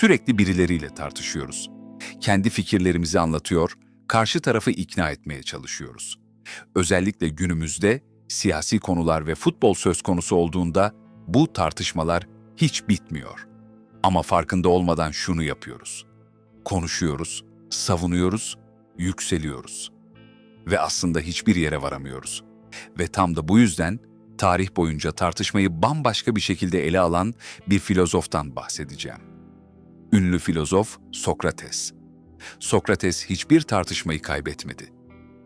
Sürekli birileriyle tartışıyoruz. Kendi fikirlerimizi anlatıyor, karşı tarafı ikna etmeye çalışıyoruz. Özellikle günümüzde siyasi konular ve futbol söz konusu olduğunda bu tartışmalar hiç bitmiyor. Ama farkında olmadan şunu yapıyoruz. Konuşuyoruz, savunuyoruz, yükseliyoruz. Ve aslında hiçbir yere varamıyoruz. Ve tam da bu yüzden tarih boyunca tartışmayı bambaşka bir şekilde ele alan bir filozoftan bahsedeceğim. Ünlü filozof Sokrates. Sokrates hiçbir tartışmayı kaybetmedi.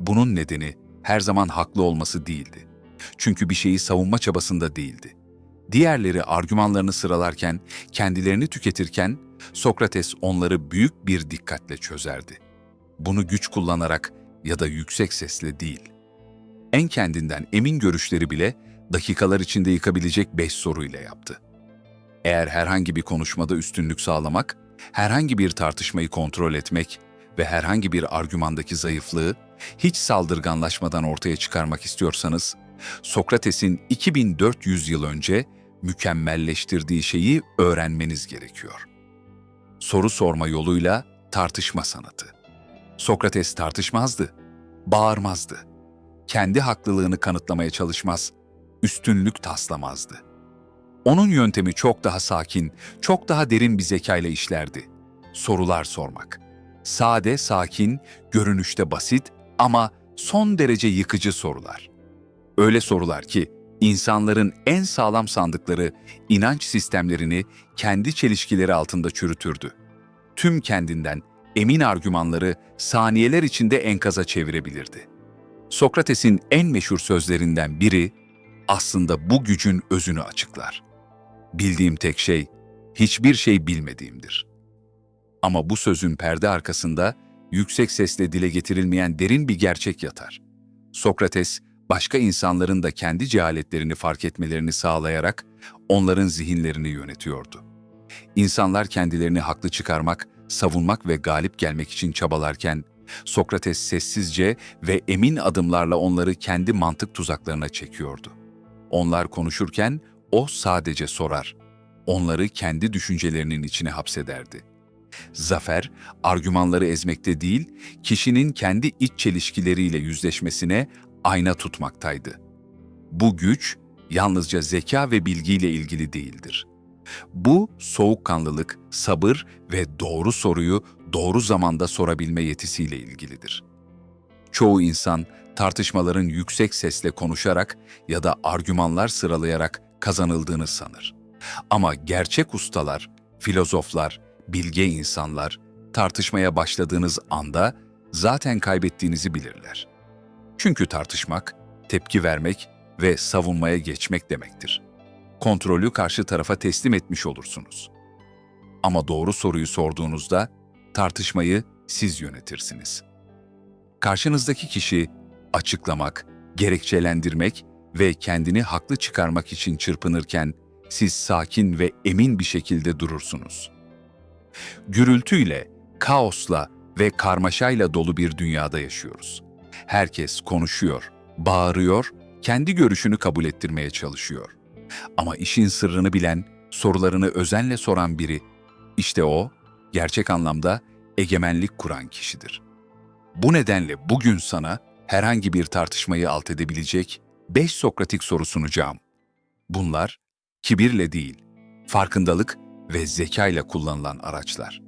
Bunun nedeni her zaman haklı olması değildi. Çünkü bir şeyi savunma çabasında değildi. Diğerleri argümanlarını sıralarken, kendilerini tüketirken Sokrates onları büyük bir dikkatle çözerdi. Bunu güç kullanarak ya da yüksek sesle değil. En kendinden emin görüşleri bile dakikalar içinde yıkabilecek beş soruyla yaptı. Eğer herhangi bir konuşmada üstünlük sağlamak, herhangi bir tartışmayı kontrol etmek ve herhangi bir argümandaki zayıflığı hiç saldırganlaşmadan ortaya çıkarmak istiyorsanız, Sokrates'in 2400 yıl önce mükemmelleştirdiği şeyi öğrenmeniz gerekiyor. Soru sorma yoluyla tartışma sanatı. Sokrates tartışmazdı, bağırmazdı. Kendi haklılığını kanıtlamaya çalışmaz, üstünlük taslamazdı. Onun yöntemi çok daha sakin, çok daha derin bir zekayla işlerdi. Sorular sormak. Sade, sakin, görünüşte basit ama son derece yıkıcı sorular. Öyle sorular ki insanların en sağlam sandıkları inanç sistemlerini kendi çelişkileri altında çürütürdü. Tüm kendinden emin argümanları saniyeler içinde enkaza çevirebilirdi. Sokrates'in en meşhur sözlerinden biri aslında bu gücün özünü açıklar. Bildiğim tek şey hiçbir şey bilmediğimdir. Ama bu sözün perde arkasında yüksek sesle dile getirilmeyen derin bir gerçek yatar. Sokrates, başka insanların da kendi cehaletlerini fark etmelerini sağlayarak onların zihinlerini yönetiyordu. İnsanlar kendilerini haklı çıkarmak, savunmak ve galip gelmek için çabalarken, Sokrates sessizce ve emin adımlarla onları kendi mantık tuzaklarına çekiyordu. Onlar konuşurken o sadece sorar. Onları kendi düşüncelerinin içine hapsederdi. Zafer, argümanları ezmekte değil, kişinin kendi iç çelişkileriyle yüzleşmesine ayna tutmaktaydı. Bu güç, yalnızca zeka ve bilgiyle ilgili değildir. Bu, soğukkanlılık, sabır ve doğru soruyu doğru zamanda sorabilme yetisiyle ilgilidir. Çoğu insan, tartışmaların yüksek sesle konuşarak ya da argümanlar sıralayarak kazanıldığını sanır. Ama gerçek ustalar, filozoflar, bilge insanlar tartışmaya başladığınız anda zaten kaybettiğinizi bilirler. Çünkü tartışmak, tepki vermek ve savunmaya geçmek demektir. Kontrolü karşı tarafa teslim etmiş olursunuz. Ama doğru soruyu sorduğunuzda tartışmayı siz yönetirsiniz. Karşınızdaki kişi açıklamak, gerekçelendirmek ve kendini haklı çıkarmak için çırpınırken siz sakin ve emin bir şekilde durursunuz. Gürültüyle, kaosla ve karmaşayla dolu bir dünyada yaşıyoruz. Herkes konuşuyor, bağırıyor, kendi görüşünü kabul ettirmeye çalışıyor. Ama işin sırrını bilen, sorularını özenle soran biri, işte o, gerçek anlamda egemenlik kuran kişidir. Bu nedenle bugün sana herhangi bir tartışmayı alt edebilecek beş Sokratik soru sunacağım. Bunlar kibirle değil, farkındalık ve zeka ile kullanılan araçlar.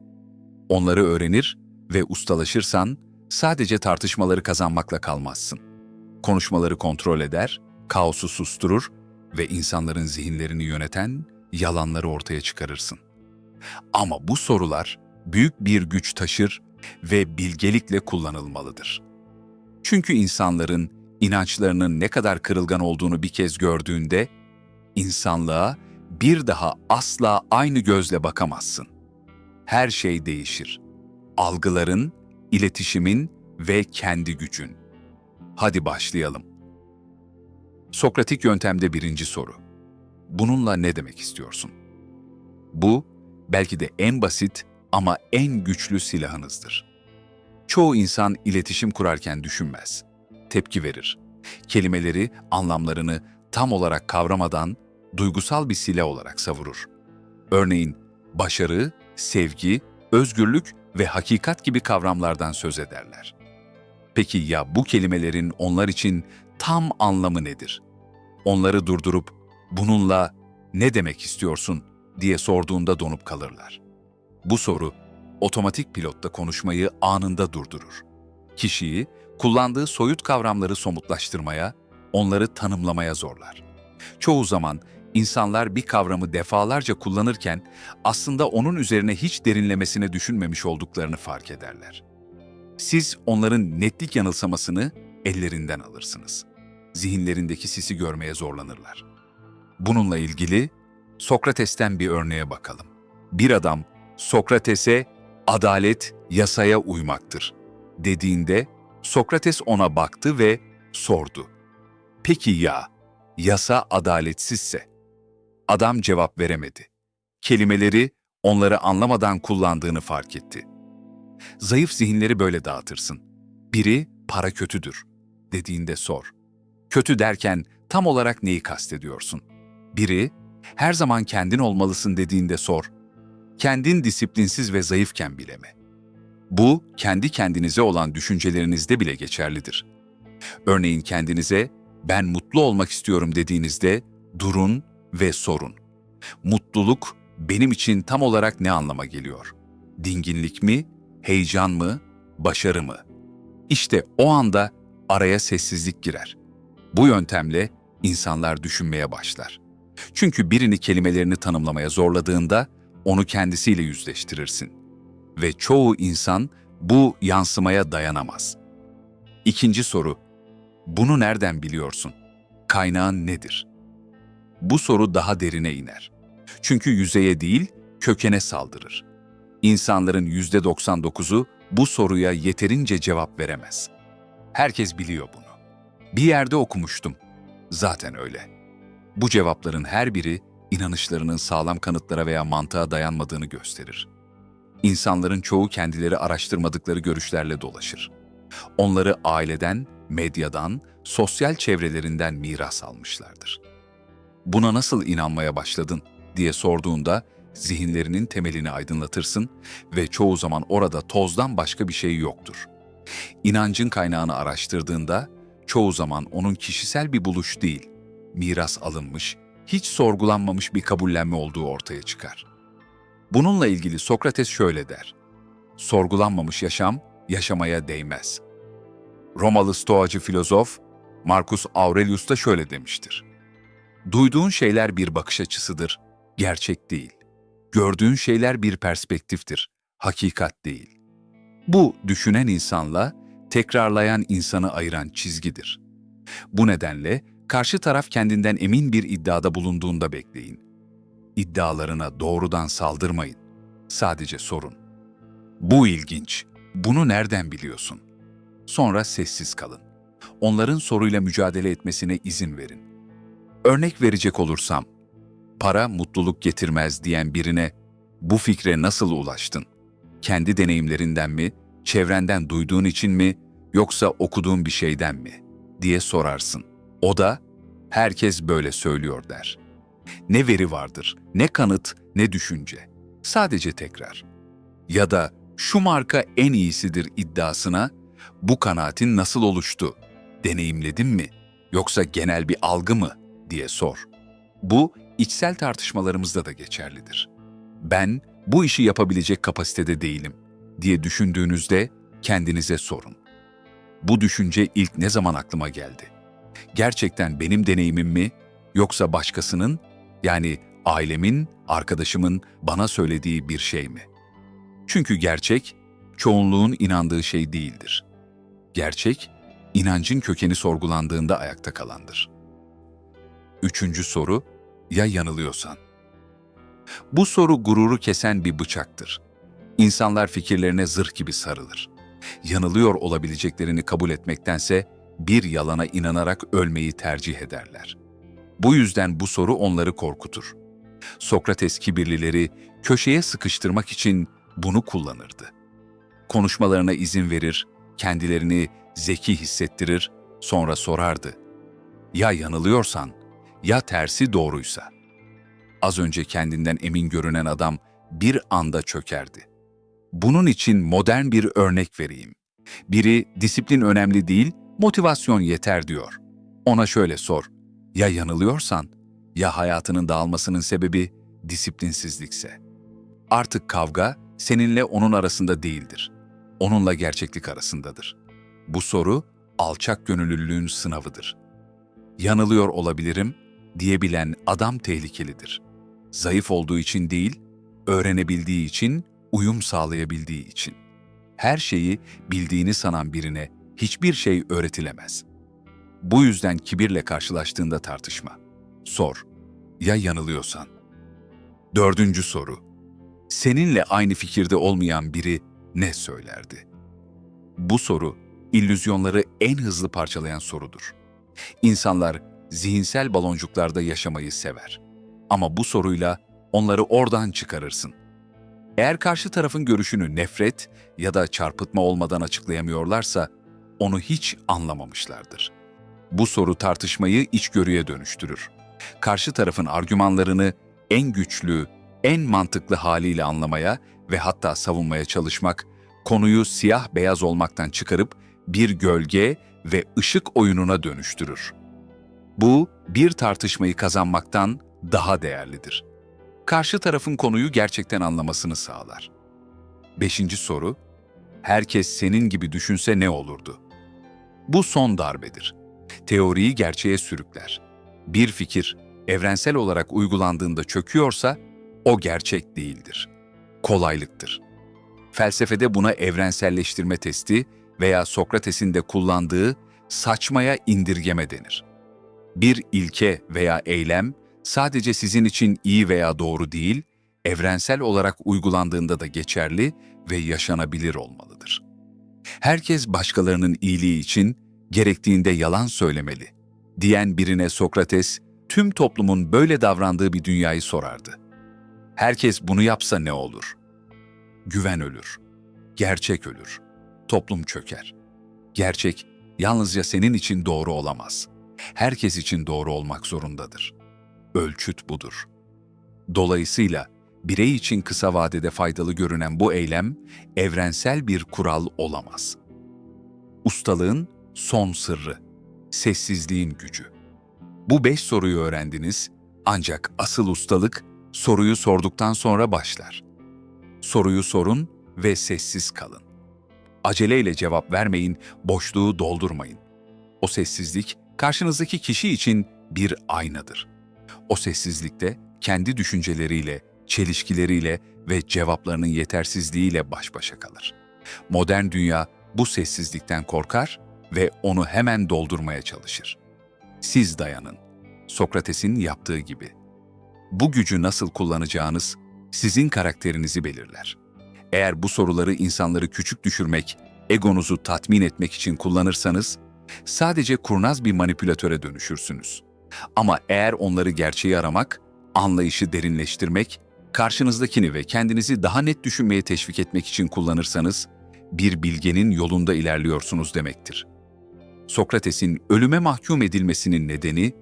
Onları öğrenir ve ustalaşırsan sadece tartışmaları kazanmakla kalmazsın. Konuşmaları kontrol eder, kaosu susturur ve insanların zihinlerini yöneten yalanları ortaya çıkarırsın. Ama bu sorular büyük bir güç taşır ve bilgelikle kullanılmalıdır. Çünkü insanların inançlarının ne kadar kırılgan olduğunu bir kez gördüğünde insanlığa bir daha asla aynı gözle bakamazsın. Her şey değişir. Algıların, iletişimin ve kendi gücün. Hadi başlayalım. Sokratik yöntemde birinci soru. Bununla ne demek istiyorsun? Bu, belki de en basit ama en güçlü silahınızdır. Çoğu insan iletişim kurarken düşünmez. Tepki verir. Kelimeleri, anlamlarını tam olarak kavramadan duygusal bir silah olarak savurur. Örneğin başarı sevgi, özgürlük ve hakikat gibi kavramlardan söz ederler. Peki ya bu kelimelerin onlar için tam anlamı nedir? Onları durdurup bununla ne demek istiyorsun diye sorduğunda donup kalırlar. Bu soru otomatik pilotta konuşmayı anında durdurur. Kişiyi kullandığı soyut kavramları somutlaştırmaya, onları tanımlamaya zorlar. Çoğu zaman insanlar bir kavramı defalarca kullanırken aslında onun üzerine hiç derinlemesine düşünmemiş olduklarını fark ederler. Siz onların netlik yanılsamasını ellerinden alırsınız. Zihinlerindeki sisi görmeye zorlanırlar. Bununla ilgili Sokrates'ten bir örneğe bakalım. Bir adam Sokrates'e adalet yasaya uymaktır dediğinde Sokrates ona baktı ve sordu. Peki ya yasa adaletsizse? Adam cevap veremedi. Kelimeleri onları anlamadan kullandığını fark etti. Zayıf zihinleri böyle dağıtırsın. Biri para kötüdür dediğinde sor. Kötü derken tam olarak neyi kastediyorsun? Biri her zaman kendin olmalısın dediğinde sor. Kendin disiplinsiz ve zayıfken bile mi? Bu kendi kendinize olan düşüncelerinizde bile geçerlidir. Örneğin kendinize ben mutlu olmak istiyorum dediğinizde durun ve sorun. Mutluluk benim için tam olarak ne anlama geliyor? Dinginlik mi, heyecan mı, başarı mı? İşte o anda araya sessizlik girer. Bu yöntemle insanlar düşünmeye başlar. Çünkü birini kelimelerini tanımlamaya zorladığında onu kendisiyle yüzleştirirsin. Ve çoğu insan bu yansımaya dayanamaz. İkinci soru, bunu nereden biliyorsun? Kaynağın nedir? Bu soru daha derine iner. Çünkü yüzeye değil, kökene saldırır. İnsanların yüzde 99'u bu soruya yeterince cevap veremez. Herkes biliyor bunu. Bir yerde okumuştum. Zaten öyle. Bu cevapların her biri inanışlarının sağlam kanıtlara veya mantığa dayanmadığını gösterir. İnsanların çoğu kendileri araştırmadıkları görüşlerle dolaşır. Onları aileden, medyadan, sosyal çevrelerinden miras almışlardır. Buna nasıl inanmaya başladın diye sorduğunda zihinlerinin temelini aydınlatırsın ve çoğu zaman orada tozdan başka bir şey yoktur. İnancın kaynağını araştırdığında çoğu zaman onun kişisel bir buluş değil, miras alınmış, hiç sorgulanmamış bir kabullenme olduğu ortaya çıkar. Bununla ilgili Sokrates şöyle der. Sorgulanmamış yaşam, yaşamaya değmez. Romalı stoacı filozof Marcus Aurelius da şöyle demiştir. Duyduğun şeyler bir bakış açısıdır, gerçek değil. Gördüğün şeyler bir perspektiftir, hakikat değil. Bu düşünen insanla tekrarlayan insanı ayıran çizgidir. Bu nedenle karşı taraf kendinden emin bir iddiada bulunduğunda bekleyin. İddialarına doğrudan saldırmayın. Sadece sorun. Bu ilginç. Bunu nereden biliyorsun? Sonra sessiz kalın. Onların soruyla mücadele etmesine izin verin. Örnek verecek olursam, para mutluluk getirmez diyen birine bu fikre nasıl ulaştın? Kendi deneyimlerinden mi, çevrenden duyduğun için mi, yoksa okuduğun bir şeyden mi? diye sorarsın. O da herkes böyle söylüyor der. Ne veri vardır, ne kanıt, ne düşünce. Sadece tekrar. Ya da şu marka en iyisidir iddiasına bu kanaatin nasıl oluştu? Deneyimledin mi? Yoksa genel bir algı mı? diye sor. Bu içsel tartışmalarımızda da geçerlidir. Ben bu işi yapabilecek kapasitede değilim diye düşündüğünüzde kendinize sorun. Bu düşünce ilk ne zaman aklıma geldi? Gerçekten benim deneyimim mi yoksa başkasının yani ailemin, arkadaşımın bana söylediği bir şey mi? Çünkü gerçek çoğunluğun inandığı şey değildir. Gerçek inancın kökeni sorgulandığında ayakta kalandır. Üçüncü soru, ya yanılıyorsan? Bu soru gururu kesen bir bıçaktır. İnsanlar fikirlerine zırh gibi sarılır. Yanılıyor olabileceklerini kabul etmektense bir yalana inanarak ölmeyi tercih ederler. Bu yüzden bu soru onları korkutur. Sokrates kibirlileri köşeye sıkıştırmak için bunu kullanırdı. Konuşmalarına izin verir, kendilerini zeki hissettirir, sonra sorardı. Ya yanılıyorsan, ya tersi doğruysa. Az önce kendinden emin görünen adam bir anda çökerdi. Bunun için modern bir örnek vereyim. Biri disiplin önemli değil, motivasyon yeter diyor. Ona şöyle sor. Ya yanılıyorsan, ya hayatının dağılmasının sebebi disiplinsizlikse. Artık kavga seninle onun arasında değildir. Onunla gerçeklik arasındadır. Bu soru alçak gönüllülüğün sınavıdır. Yanılıyor olabilirim diyebilen adam tehlikelidir. Zayıf olduğu için değil, öğrenebildiği için, uyum sağlayabildiği için. Her şeyi bildiğini sanan birine hiçbir şey öğretilemez. Bu yüzden kibirle karşılaştığında tartışma. Sor, ya yanılıyorsan? Dördüncü soru. Seninle aynı fikirde olmayan biri ne söylerdi? Bu soru, illüzyonları en hızlı parçalayan sorudur. İnsanlar zihinsel baloncuklarda yaşamayı sever. Ama bu soruyla onları oradan çıkarırsın. Eğer karşı tarafın görüşünü nefret ya da çarpıtma olmadan açıklayamıyorlarsa, onu hiç anlamamışlardır. Bu soru tartışmayı içgörüye dönüştürür. Karşı tarafın argümanlarını en güçlü, en mantıklı haliyle anlamaya ve hatta savunmaya çalışmak, konuyu siyah beyaz olmaktan çıkarıp bir gölge ve ışık oyununa dönüştürür. Bu, bir tartışmayı kazanmaktan daha değerlidir. Karşı tarafın konuyu gerçekten anlamasını sağlar. Beşinci soru, herkes senin gibi düşünse ne olurdu? Bu son darbedir. Teoriyi gerçeğe sürükler. Bir fikir evrensel olarak uygulandığında çöküyorsa o gerçek değildir. Kolaylıktır. Felsefede buna evrenselleştirme testi veya Sokrates'in de kullandığı saçmaya indirgeme denir. Bir ilke veya eylem sadece sizin için iyi veya doğru değil, evrensel olarak uygulandığında da geçerli ve yaşanabilir olmalıdır. Herkes başkalarının iyiliği için gerektiğinde yalan söylemeli diyen birine Sokrates, tüm toplumun böyle davrandığı bir dünyayı sorardı. Herkes bunu yapsa ne olur? Güven ölür, gerçek ölür, toplum çöker. Gerçek yalnızca senin için doğru olamaz. Herkes için doğru olmak zorundadır. Ölçüt budur. Dolayısıyla birey için kısa vadede faydalı görünen bu eylem evrensel bir kural olamaz. Ustalığın son sırrı, sessizliğin gücü. Bu beş soruyu öğrendiniz ancak asıl ustalık soruyu sorduktan sonra başlar. Soruyu sorun ve sessiz kalın. Aceleyle cevap vermeyin, boşluğu doldurmayın. O sessizlik karşınızdaki kişi için bir aynadır. O sessizlikte kendi düşünceleriyle, çelişkileriyle ve cevaplarının yetersizliğiyle baş başa kalır. Modern dünya bu sessizlikten korkar ve onu hemen doldurmaya çalışır. Siz dayanın. Sokrates'in yaptığı gibi. Bu gücü nasıl kullanacağınız sizin karakterinizi belirler. Eğer bu soruları insanları küçük düşürmek, egonuzu tatmin etmek için kullanırsanız, sadece kurnaz bir manipülatöre dönüşürsünüz. Ama eğer onları gerçeği aramak, anlayışı derinleştirmek, karşınızdakini ve kendinizi daha net düşünmeye teşvik etmek için kullanırsanız, bir bilgenin yolunda ilerliyorsunuz demektir. Sokrates'in ölüme mahkum edilmesinin nedeni,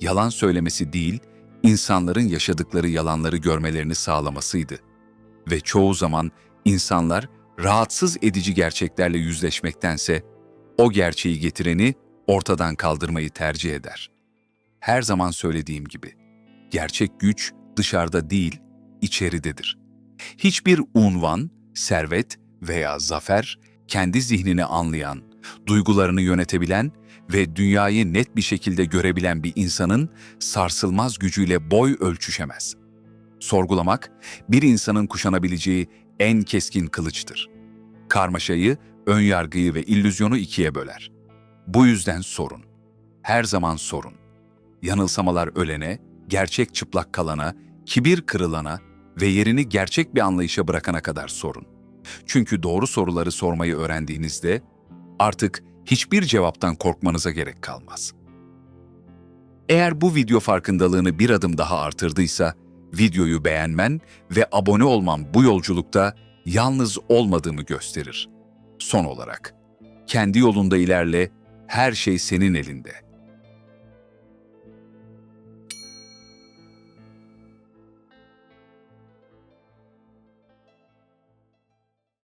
yalan söylemesi değil, insanların yaşadıkları yalanları görmelerini sağlamasıydı. Ve çoğu zaman insanlar rahatsız edici gerçeklerle yüzleşmektense o gerçeği getireni ortadan kaldırmayı tercih eder. Her zaman söylediğim gibi, gerçek güç dışarıda değil, içeridedir. Hiçbir unvan, servet veya zafer kendi zihnini anlayan, duygularını yönetebilen ve dünyayı net bir şekilde görebilen bir insanın sarsılmaz gücüyle boy ölçüşemez. Sorgulamak, bir insanın kuşanabileceği en keskin kılıçtır. Karmaşayı, önyargıyı ve illüzyonu ikiye böler. Bu yüzden sorun. Her zaman sorun. Yanılsamalar ölene, gerçek çıplak kalana, kibir kırılana ve yerini gerçek bir anlayışa bırakana kadar sorun. Çünkü doğru soruları sormayı öğrendiğinizde artık hiçbir cevaptan korkmanıza gerek kalmaz. Eğer bu video farkındalığını bir adım daha artırdıysa, videoyu beğenmen ve abone olman bu yolculukta yalnız olmadığımı gösterir. Son olarak, kendi yolunda ilerle, her şey senin elinde.